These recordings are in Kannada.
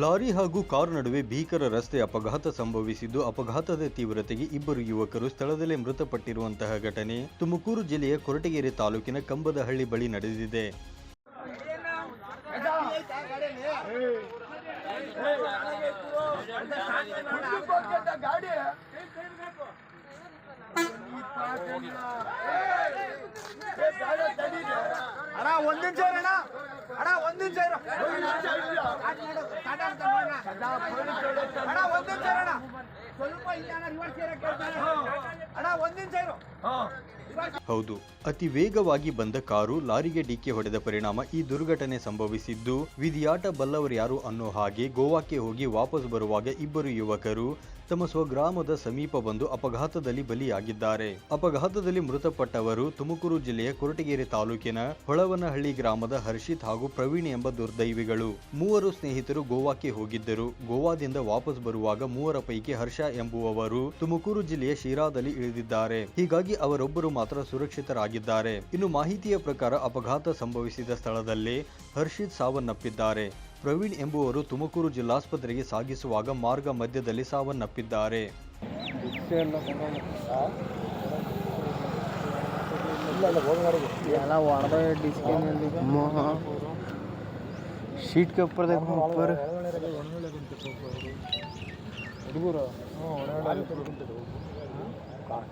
ಲಾರಿ ಹಾಗೂ ಕಾರ್ ನಡುವೆ ಭೀಕರ ರಸ್ತೆ ಅಪಘಾತ ಸಂಭವಿಸಿದ್ದು, ಅಪಘಾತದ ತೀವ್ರತೆಗೆ ಇಬ್ಬರು ಯುವಕರು ಸ್ಥಳದಲ್ಲೇ ಮೃತಪಟ್ಟಿರುವಂತಹ ಘಟನೆ. ತುಮಕೂರು ಜಿಲ್ಲೆಯ ಕೊರಟಗೆರೆ ತಾಲೂಕಿನ ಕಂಬದಹಳ್ಳಿ ಬಳಿ ನಡೆದಿದೆ. ಒಂದ್ ನಿಮಿಷ ಇರು ಅಣ್ಣ ಅಣ್ಣ ಒಂದ್ ನಿಮಿಷ ಇರು ಅಣ್ಣ ಸ್ವಲ್ಪ ಇಲ್ಲ ರಿವರ್ಸ್ ಹೇಳ್ತಾರೆ. ಅಣ್ಣ ಒಂದ್ ಸೈರು ಹೌದು. ಅತಿ ವೇಗವಾಗಿ ಬಂದ ಕಾರು ಲಾರಿಗೆ ಡಿಕ್ಕಿ ಹೊಡೆದ ಪರಿಣಾಮ ಈ ದುರ್ಘಟನೆ ಸಂಭವಿಸಿದ್ದು. ವಿಧಿಯಾಟ ಬಲ್ಲವರ್ಯಾರು ಅನ್ನೋ ಹಾಗೆ ಗೋವಾಕ್ಕೆ ಹೋಗಿ ವಾಪಸ್ ಬರುವಾಗ ಇಬ್ಬರು ಯುವಕರು ತಮ್ಮ ಸ್ವಗ್ರಾಮದ ಸಮೀಪ ಬಂದು ಅಪಘಾತದಲ್ಲಿ ಬಲಿಯಾಗಿದ್ದಾರೆ. ಅಪಘಾತದಲ್ಲಿ ಮೃತಪಟ್ಟವರು ತುಮಕೂರು ಜಿಲ್ಲೆಯ ಕೊರಟಗೆರೆ ತಾಲೂಕಿನ ಹೊಳವನಹಳ್ಳಿ ಗ್ರಾಮದ ಹರ್ಷಿತ್ ಹಾಗೂ ಪ್ರವೀಣ್ ಎಂಬ ದುರ್ದೈವಿಗಳು. ಮೂವರು ಸ್ನೇಹಿತರು ಗೋವಾಕ್ಕೆ ಹೋಗಿದ್ದರು. ಗೋವಾದಿಂದ ವಾಪಸ್ ಬರುವಾಗ ಮೂವರ ಪೈಕಿ ಹರ್ಷ ಎಂಬುವವರು ತುಮಕೂರು ಜಿಲ್ಲೆಯ ಶಿರಾದಲ್ಲಿ ಇಳಿದಿದ್ದಾರೆ. ಹೀಗಾಗಿ ಅವರೊಬ್ಬರು ಮಾತ್ರ ಸುರಕ್ಷಿತರಾಗಿದ್ದಾರೆ ಇನ್ನು ಮಾಹಿತಿಯ ಪ್ರಕಾರ ಅಪಘಾತ ಸಂಭವಿಸಿದ ಸ್ಥಳದಲ್ಲೇ ಹರ್ಷಿತ್ ಸಾವನ್ನಪ್ಪಿದ್ದಾರೆ ಪ್ರವೀಣ್ ಎಂಬುವರು ತುಮಕೂರು ಜಿಲ್ಲಾಸ್ಪತ್ರೆಗೆ ಸಾಗಿಸುವಾಗ ಮಾರ್ಗ ಮಧ್ಯದಲ್ಲಿ ಸಾವನ್ನಪ್ಪಿದ್ದಾರೆ ಶೀಟ್ ಕಾರ್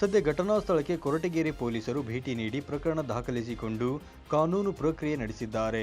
ಸದ್ಯ ಘಟನಾ ಸ್ಥಳಕ್ಕೆ ಕೊರಟಗೆರೆ ಪೊಲೀಸರು ಭೇಟಿ ನೀಡಿ ಪ್ರಕರಣ ದಾಖಲಿಸಿಕೊಂಡು ಕಾನೂನು ಪ್ರಕ್ರಿಯೆ ನಡೆಸಿದ್ದಾರೆ.